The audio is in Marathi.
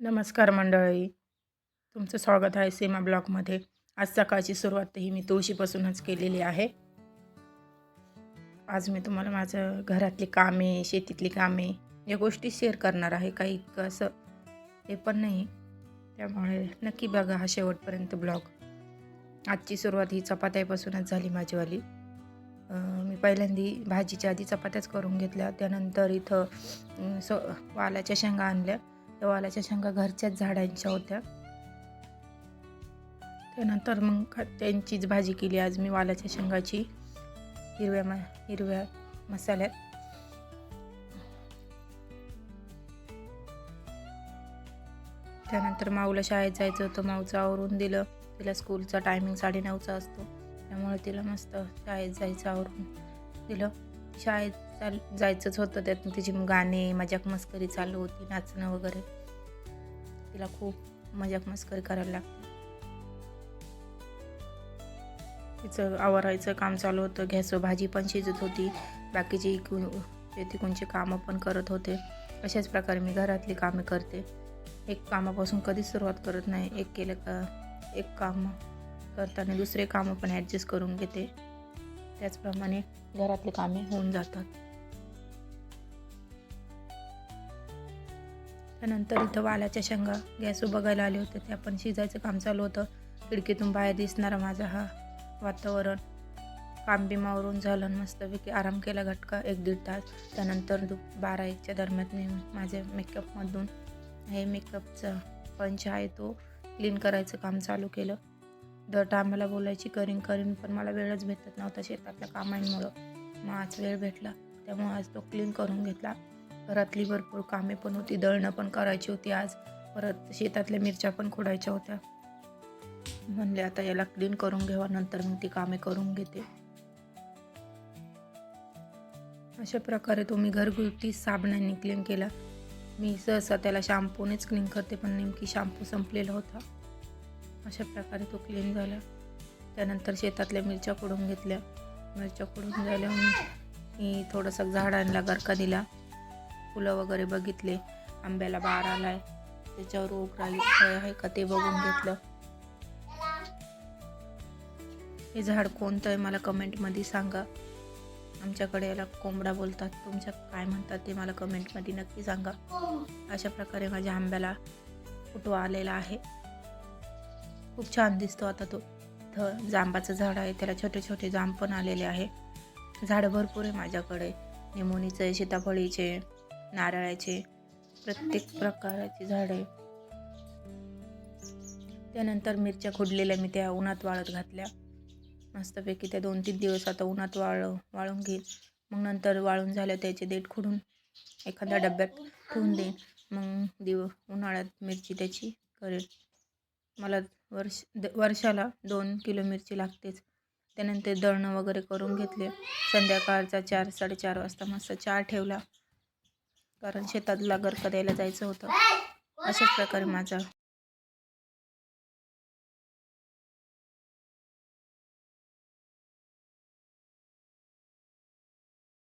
नमस्कार मंडळी. तुमचं स्वागत आहे सीमा ब्लॉकमध्ये आज सकाळची सुरुवात ही मी तुळशीपासूनच केलेली आहे. आज मी तुम्हाला माझं घरातली कामे शेतीतली कामे या गोष्टी शेअर करणार आहे. काही इतकं असं हे पण नाही. त्यामुळे नक्की बघा हा शेवटपर्यंत ब्लॉग. आजची सुरुवात ही चपात्यापासूनच झाली माझीवाली. मी पहिल्यांदी भाजीच्या आधी चपात्याच करून घेतल्या. त्यानंतर इथं स वालाच्या शेंगा आणल्या. देवालाच्या वालाच्या शेंगा घरच्याच झाडांच्या होत्या. त्यानंतर मग त्यांचीच भाजी केली आज मी वालाच्या शेंगाची. हिरव्या म हिरव्या मसाल्यात. त्यानंतर माऊला शाळेत जायचं होतं. माऊचं आवरून दिलं. तिला स्कूलचा टायमिंग साडेनऊचा असतो. त्यामुळे तिला मस्त शाळेत जायचं आवरून दिलं. शाळेत चाल जायचंच होतं त्यातून. तिची गाणे मजाक मस्करी चालू होती नाचणं वगैरे. तिला खूप मजाक मस्करी करायला लागते तिचं आवरायचं काम चालू होतं. घ्यायचं भाजी पण शिजत होती. बाकीची इकून तिकूनची कामं पण करत होते. अशाच प्रकारे मी घरातली कामे करते. एक कामापासून कधीच सुरुवात करत नाही. एक केलं का एक काम करताना दुसरे कामं पण ॲडजस्ट करून घेते. त्याचप्रमाणे घरातली कामे होऊन जातात. त्यानंतर इथं वालाच्या शेंगा गॅस बघायला आले होते ते आपण शिजायचं काम चालू होतं. खिडकीतून बाहेर दिसणारा माझा हा वातावरण काम बिमावरून झालं आणि मस्तपैकी आराम केला घटका एक दीड तास. त्यानंतर दु बारा एकच्या दरम्यान मी माझ्या मेकअपमधून हे मेकअपचा पंच आहे तो क्लीन करायचं काम चालू केलं. दर टायमाला बोलायची करीन करीन पण मला वेळच भेटत नव्हता शेतातल्या कामांमुळं. मग आज वेळ भेटला त्यामुळे आज तो क्लीन करून घेतला. घरातली भरपूर कामे पण होती दळणं पण करायची होती आज. परत शेतातल्या मिरच्या पण खोडायच्या होत्या. म्हणले आता याला क्लीन करून घ्यावा नंतर मग ती कामे करून घेते. अशा प्रकारे तो मी घरगुती साबणाने क्लीन केला. मी सहसा त्याला शॅम्पूनेच क्लीन करते पण नेमकी शॅम्पू संपलेला होता. अशा प्रकारे तो क्लीन झाला. त्यानंतर शेतातल्या मिरच्या कुडून घेतल्या. मिरच्या कुडून झाल्यावर मी थोडंसं झाडांना गरका दिला. फुलं वगैरे बघितले. आंब्याला बार आलाय. त्याच्यावर ओग राहिली. काय आहे का ते बघून घेतलं. हे झाड कोणतं आहे मला कमेंटमध्ये सांगा. आमच्याकडे याला कोंबडा बोलतात. तुमच्या काय म्हणतात ते मला कमेंटमध्ये नक्की सांगा. अशा प्रकारे माझ्या आंब्याला फुटवा आलेला आहे. खूप छान दिसतो आता तो. इथं जांबाचं झाड आहे त्याला छोटे छोटे जांब पण आलेले आहे. झाडं भरपूर आहे माझ्याकडे. निमोनीचे सीताफळीचे नारळाचे प्रत्येक प्रकाराची झाडे त्यानंतर मिरच्या खुडलेल्या मी त्या उन्हात वाळत घातल्या. मस्तपैकी त्या दोन तीन दिवस आता उन्हात वाळ वाळून घेईन. मग नंतर वाळून झाल्या त्याचे देठ खुडून एखाद्या डब्यात ठेवून देईन. मग दिव उन्हाळ्यात मिरची त्याची करेल. मला वर्ष द वर्षाला दोन किलो मिरची लागतेच. त्यानंतर दळणं वगैरे करून घेतले. संध्याकाळचा चार साडेचार वाजता मस्त चहा ठेवला. कारण शेतातला लागर द्यायला जायचं होतं. अशाच प्रकारे माझा